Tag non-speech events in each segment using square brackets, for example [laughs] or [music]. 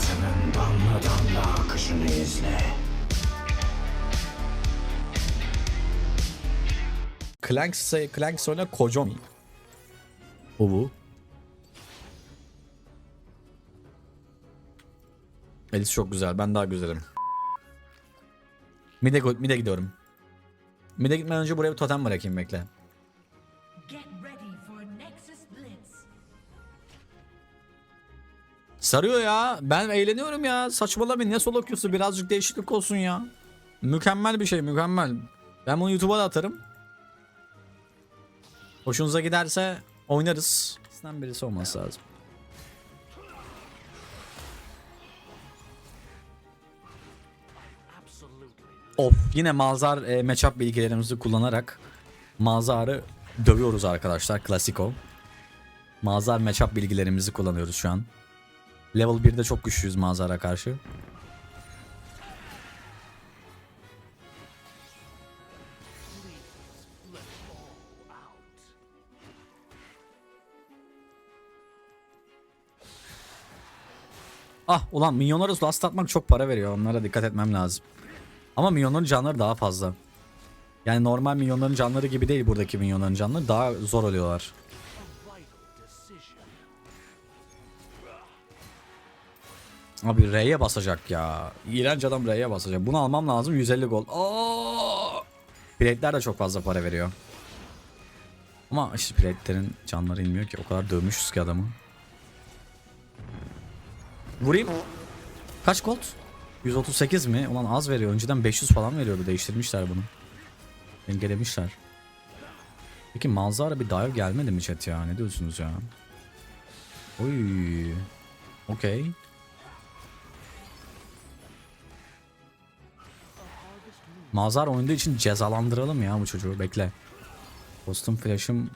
Hayatının damla damla akışını izle. Clank, Clank sonra Kojomi. Bu bu. Elis çok güzel. Ben daha güzelim. Mide, mide gidiyorum. Mide gitmeden önce buraya bir totem bırakayım bekle. Sarıyor ya. Ben eğleniyorum ya. Saçmalamayın. Ne solo queue'su birazcık değişiklik olsun ya. Mükemmel bir şey mükemmel. Ben bunu YouTube'a da atarım. Hoşunuza giderse oynarız. İkisinden birisi olması lazım. Of yine Malzar e, matchup bilgilerimizi kullanarak Malzar'ı dövüyoruz arkadaşlar. Klasiko. Mazhar matchup bilgilerimizi kullanıyoruz şu an. Level 1'de çok güçlüyüz Mazhar'a karşı. Ah ulan minyonları last atmak çok para veriyor. Onlara dikkat etmem lazım. Ama minyonların canları daha fazla. Yani normal minyonların canları gibi değil buradaki minyonların canları. Daha zor oluyorlar. Abi R'ye basacak ya. İğrenç adam R'ye basacak. Bunu almam lazım 150 gol. Aa! Biletler de çok fazla para veriyor. Ama işte biletlerin canları inmiyor ki. O kadar dövmüşüz ki adamı. Vurayım. Kaç gold? 138 mi? Ulan az veriyor. Önceden 500 falan veriyordu. Değiştirmişler bunu. Dengelemişler. Peki manzara bir dive gelmedi mi chat ya? Ne diyorsunuz ya? Oy. Okey. Mazhar oynadığı için cezalandıralım ya bu çocuğu. Bekle. Postum flash'ım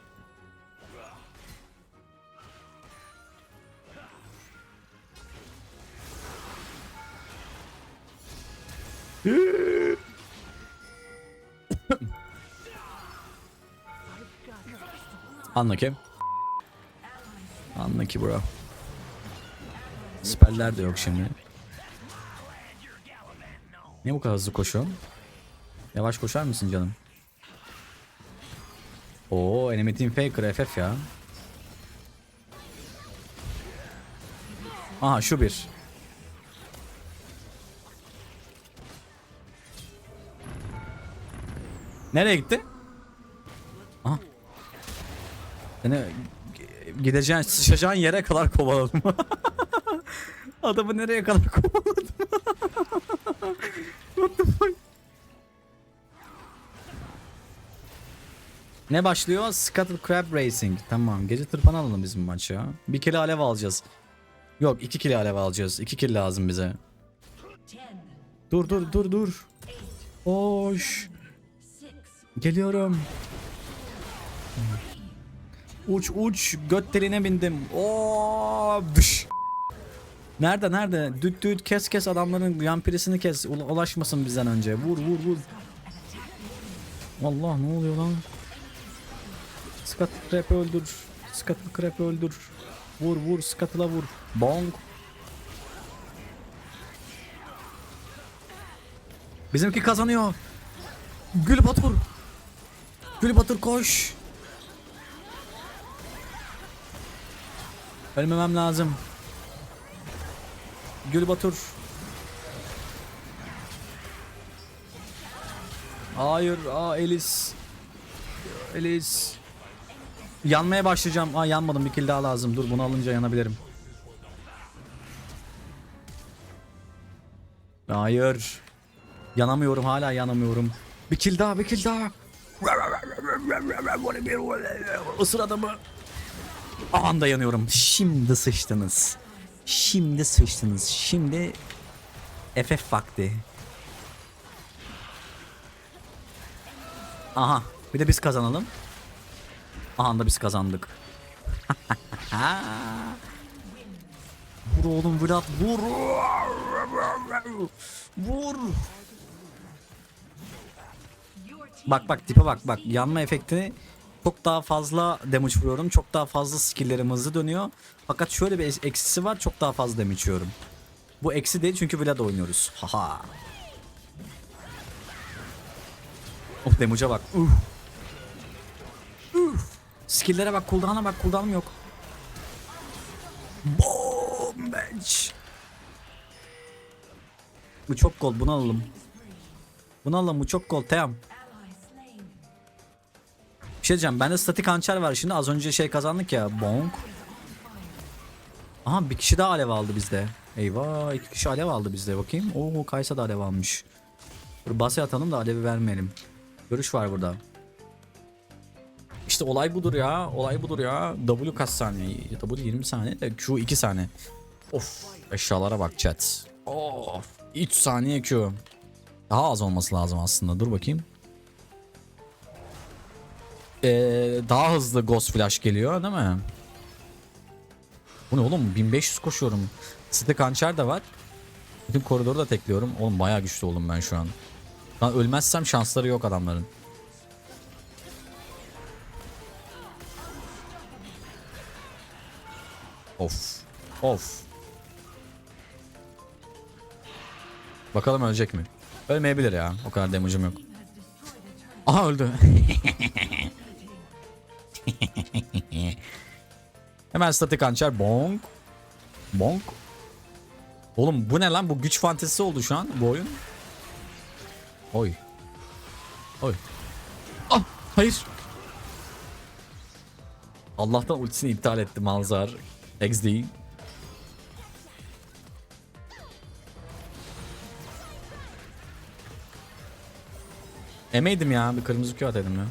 Anla ki. Anla ki bro. Spell'ler de yok şimdi. Niye bu kadar hızlı koşuyorsun? Yavaş koşar mısın canım? Oo, enemy team faker FF ya. Aha şu bir. Nereye gitti? Aha. Seni gideceğin, sıçacağın yere kadar kovaladım. [laughs] Adamı nereye kadar kovaladım? Ne başlıyor? Scuttle Crab Racing. Tamam. Gece tırpan alalım bizim maç ya. Bir kilo alev alacağız. Yok iki kilo alev alacağız. İki kilo lazım bize. Dur dur dur dur. Six, Geliyorum. Uç uç göt deliğine bindim. Oo. Nerede nerede? Düt düt kes kes adamların yampirisini kes. Ula- ulaşmasın bizden önce. Vur vur vur. Allah ne oluyor lan? Scuttle Crab'ı öldür. Scuttle Crab'ı öldür. Vur vur Scuttle'a vur. Bong. Bizimki kazanıyor. Gül Batur. Gül Batur koş. Ölmemem lazım. Gül Batur. Hayır, aa Elis. Elis. Yanmaya başlayacağım. Aa yanmadım bir kill daha lazım. Dur bunu alınca yanabilirim. Hayır. Yanamıyorum hala yanamıyorum. Bir kill daha bir kill daha. Isır adamı. Anda yanıyorum. Şimdi sıçtınız. Şimdi sıçtınız. Şimdi FF vakti. Aha. Bir de biz kazanalım. Aha da biz kazandık. vur oğlum Vlad vur. Vur. Bak bak tipe bak bak yanma efektini çok daha fazla damage vuruyorum. Çok daha fazla skill'lerim hızlı dönüyor. Fakat şöyle bir eksisi var çok daha fazla damage yiyorum. Bu eksi değil çünkü Vlad oynuyoruz. Haha. Of damage'a bak. Uh. Skill'lere bak, cooldown'a bak, cooldown'um yok. Boom bench. Bu çok gol, bunu alalım. Bunu alalım, bu çok gol, tamam. Bir şey diyeceğim, bende statik hançer var şimdi. Az önce şey kazandık ya, bonk. Aha bir kişi daha alev aldı bizde. Eyvah iki kişi alev aldı bizde bakayım. Oo Kaysa da alev almış. Dur base atalım da alevi vermeyelim. Görüş var burada. İşte olay budur ya. Olay budur ya. W kaç saniye? W 20 saniye de Q 2 saniye. Of eşyalara bak chat. Of 3 saniye Q. Daha az olması lazım aslında. Dur bakayım. Ee, daha hızlı Ghost Flash geliyor değil mi? Bu ne oğlum 1500 koşuyorum. Statik hançer de var. Bütün koridoru da tekliyorum. Oğlum bayağı güçlü oldum ben şu an. Lan ölmezsem şansları yok adamların. Of. Of. Bakalım ölecek mi? Ölmeyebilir ya. O kadar damage'ım yok. Aha öldü. [laughs] Hemen statik hançer. Bonk. Bonk. Oğlum bu ne lan? Bu güç fantezisi oldu şu an bu oyun. Oy. Oy. Ah hayır. Allah'tan ultisini iptal etti Malzar. XD. Emeydim ya bir kırmızı Q ataydım ya.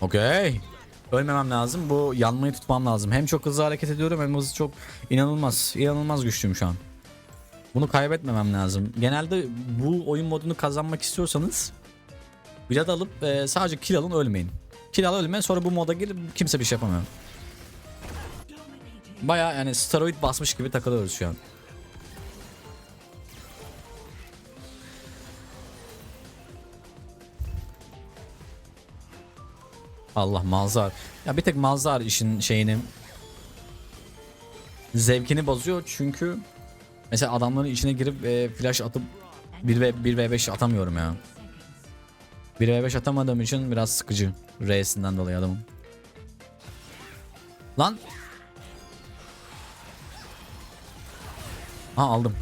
Okey. Ölmemem lazım. Bu yanmayı tutmam lazım. Hem çok hızlı hareket ediyorum hem hızlı çok inanılmaz. inanılmaz güçlüyüm şu an. Bunu kaybetmemem lazım. Genelde bu oyun modunu kazanmak istiyorsanız Vlad alıp e, sadece kill alın ölmeyin. Kill al ölme sonra bu moda gir kimse bir şey yapamıyor. Baya yani steroid basmış gibi takılıyoruz şu an. Allah malzar. Ya bir tek malzar işin şeyini zevkini bozuyor çünkü mesela adamların içine girip e, flash atıp 1 ve 1 ve 5 atamıyorum ya. 1 ve 5 atamadığım için biraz sıkıcı. R'sinden dolayı adamın. Lan. Ha aldım.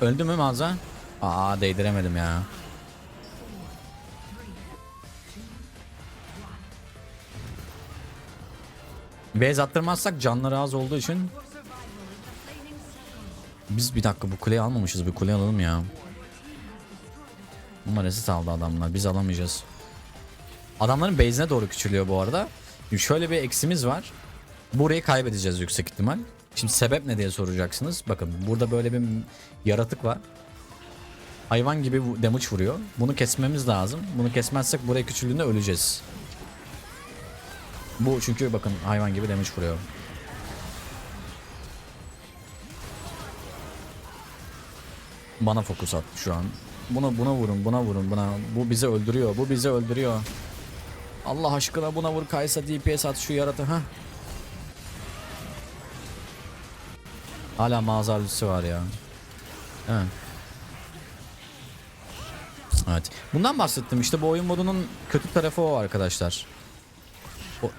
Öldü mü mağaza? Aa değdiremedim ya. Base attırmazsak canları az olduğu için Biz bir dakika bu kuleyi almamışız bir kule alalım ya. Ama reset aldı adamlar biz alamayacağız. Adamların base'ine doğru küçülüyor bu arada. Şimdi şöyle bir eksimiz var. Burayı kaybedeceğiz yüksek ihtimal. Şimdi sebep ne diye soracaksınız. Bakın burada böyle bir yaratık var. Hayvan gibi damage vuruyor. Bunu kesmemiz lazım. Bunu kesmezsek buraya küçüldüğünde öleceğiz bu çünkü bakın hayvan gibi damage vuruyor. Bana fokus at şu an. Buna buna vurun, buna vurun, buna. Bu bizi öldürüyor. Bu bizi öldürüyor. Allah aşkına buna vur Kaysa DPS at şu yaratı ha. Hala mağazarlısı var ya. Evet. Evet. Bundan bahsettim işte bu oyun modunun kötü tarafı o arkadaşlar.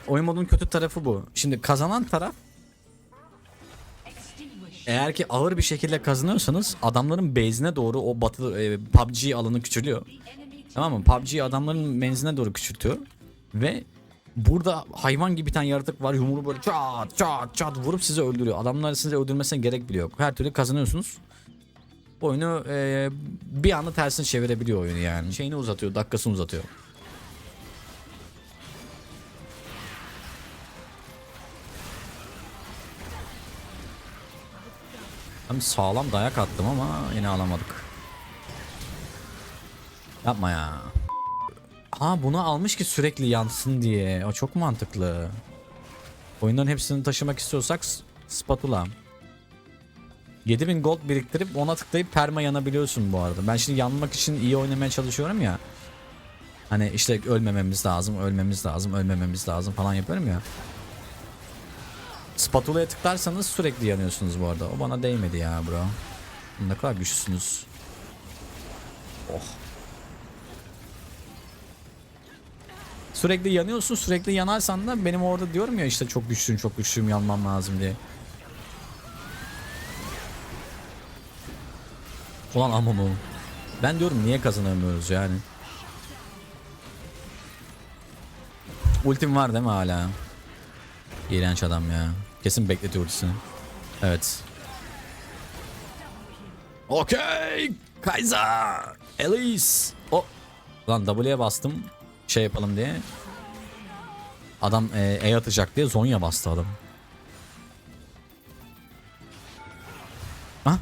Oyun modunun kötü tarafı bu. Şimdi kazanan taraf eğer ki ağır bir şekilde kazanıyorsanız adamların base'ine doğru o batı e, PUBG alanı küçülüyor. Tamam mı? PUBG adamların menziline doğru küçültüyor. Ve burada hayvan gibi bir tane yaratık var. Yumruğu böyle çat çat çat vurup sizi öldürüyor. Adamlar sizi öldürmesine gerek bile yok. Her türlü kazanıyorsunuz. Oyunu e, bir anda tersine çevirebiliyor oyunu yani. Şeyini uzatıyor, dakikasını uzatıyor. Hem sağlam dayak attım ama yine alamadık. Yapma ya. Ha bunu almış ki sürekli yansın diye. O çok mantıklı. Oyunların hepsini taşımak istiyorsak spatula. 7000 gold biriktirip ona tıklayıp perma yanabiliyorsun bu arada. Ben şimdi yanmak için iyi oynamaya çalışıyorum ya. Hani işte ölmememiz lazım, ölmemiz lazım, ölmememiz lazım falan yapıyorum ya. Spatula'ya tıklarsanız sürekli yanıyorsunuz bu arada. O bana değmedi ya bro. Ne kadar güçlüsünüz. Oh. Sürekli yanıyorsun sürekli yanarsan da benim orada diyorum ya işte çok güçlüyüm çok güçlüyüm yanmam lazım diye. Ulan Amumu. Ben diyorum niye kazanamıyoruz yani. Ultim var değil mi hala? İğrenç adam ya. Kesin bekletiyor ultisini. Evet. Okey. Kaiser. Elise. O. Lan W'ye bastım. Şey yapalım diye. Adam e, E atacak diye Zonya bastı adam. Ha?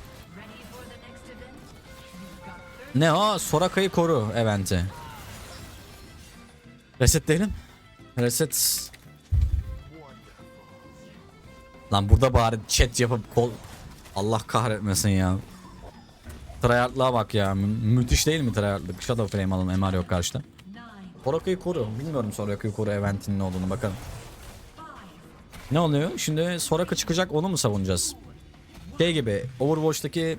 Ne o? Soraka'yı koru eventi. Resetleyelim. Reset. Lan burada bari chat yapıp kol... Allah kahretmesin ya. Tryhard'lığa bak ya. Mü- müthiş değil mi tryhard'lık? Shadow Flame alalım MR yok karşıda. Soraka'yı koru. Bilmiyorum Soraka'yı koru eventinin ne olduğunu bakalım. Ne oluyor? Şimdi Soraka çıkacak onu mu savunacağız? Şey gibi Overwatch'taki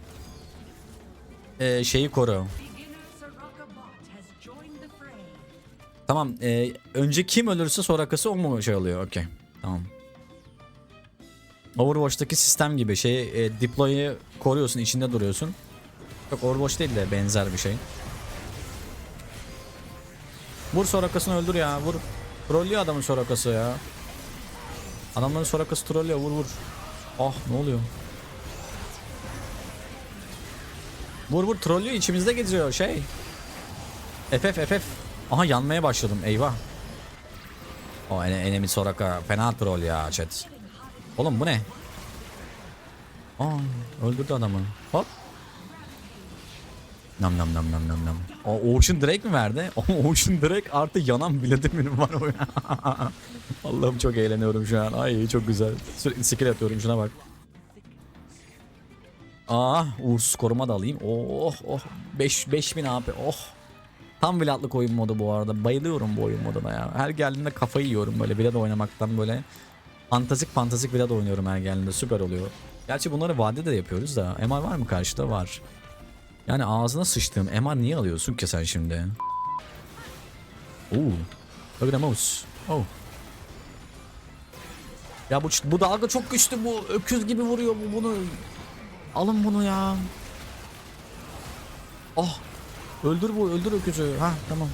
e, şeyi koru. Tamam. e, önce kim ölürse Soraka'sı o mu şey oluyor? Okey. Tamam. Overwatch'taki sistem gibi şey e, deploy'u koruyorsun içinde duruyorsun. Yok Overwatch değil de benzer bir şey. Vur Soraka'sını öldür ya vur. Trollüyor adamın Soraka'sı ya. Adamların Soraka'sı trollüyor vur vur. Ah ne oluyor? Vur vur trollüyor içimizde geziyor şey. FF FF. Aha yanmaya başladım eyvah. O ene, enemi Soraka fena troll ya chat. Oğlum bu ne? Aa öldürdü adamı. Hop. Nam nam nam nam nam nam. O Ocean Drake mi verdi? [laughs] O Ocean Drake artı yanan Vladimir'im var o ya. [laughs] Allah'ım çok eğleniyorum şu an. Ay çok güzel. Sürekli skill atıyorum şuna bak. Aa uğursuz koruma da alayım. Oh oh 5 5000 AP. Oh. Tam Vlad'lık oyun modu bu arada. Bayılıyorum bu oyun moduna ya. Her geldiğinde kafayı yiyorum böyle Vlad oynamaktan böyle. Fantastik fantastik Vlad oynuyorum her geldiğinde. Süper oluyor. Gerçi bunları vadede de yapıyoruz da. MR var mı karşıda? Var. Yani ağzına sıçtığım MR niye alıyorsun ki sen şimdi? Oo. Look mouse. Oh. Ya bu, bu dalga çok güçlü bu. Öküz gibi vuruyor bu bunu. Alın bunu ya. Oh. Öldür bu öldür öküzü. Ha tamam.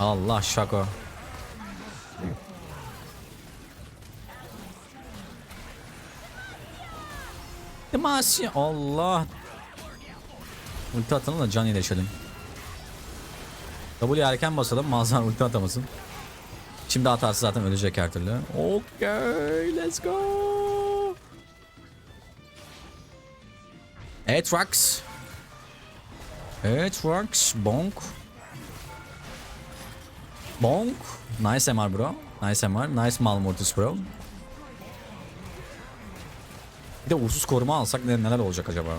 Allah şaka. Demasya Allah. Ulti atalım da can iyileşelim. W erken basalım Mazhar ulti atamasın. Şimdi atarsa zaten ölecek her türlü. Okay, let's go. Atrax. Atrax. Bonk. Bonk. Nice MR bro. Nice MR. Nice Malmortis bro. Bir de uğursuz koruma alsak ne- neler olacak acaba?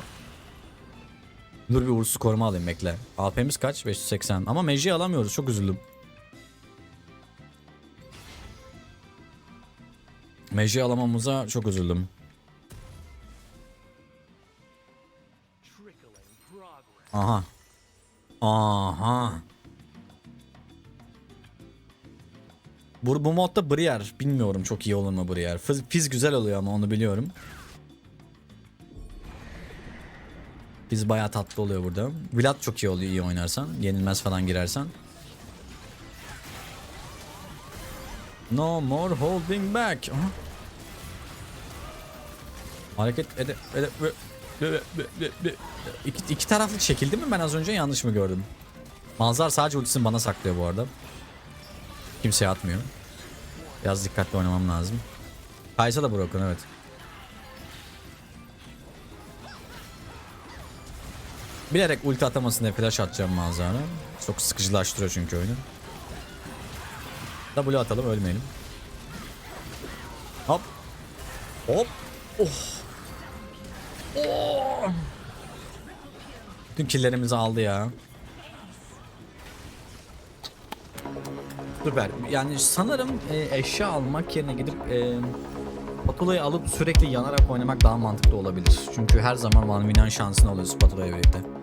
Dur bir uğursuz koruma alayım bekle. AP'miz kaç? 580. Ama Mej'i alamıyoruz. Çok üzüldüm. Mej'i alamamıza çok üzüldüm. Aha. Aha. Bu, bu modda Briar. Bilmiyorum çok iyi olur mu Briar. Fiz, Fiz güzel oluyor ama onu biliyorum. Fiz bayağı tatlı oluyor burada. Vlad çok iyi oluyor iyi oynarsan. Yenilmez falan girersen. No more holding back. Aha. Hareket ede, ede, İki, iki taraflı çekildi mi ben az önce yanlış mı gördüm? Manzar sadece ultisini bana saklıyor bu arada. Kimseye atmıyor. Biraz dikkatli oynamam lazım. Kaysa da broken evet. Bilerek ulti atamasın diye flash atacağım manzara. Çok sıkıcılaştırıyor çünkü oyunu. W atalım ölmeyelim. Hop. Hop. Oh. Oh. Tüm killerimizi aldı ya. Süper. Yani sanırım e, eşya almak yerine gidip e, spatulayı alıp sürekli yanarak oynamak daha mantıklı olabilir. Çünkü her zaman one win şansın oluyor spatulayla birlikte.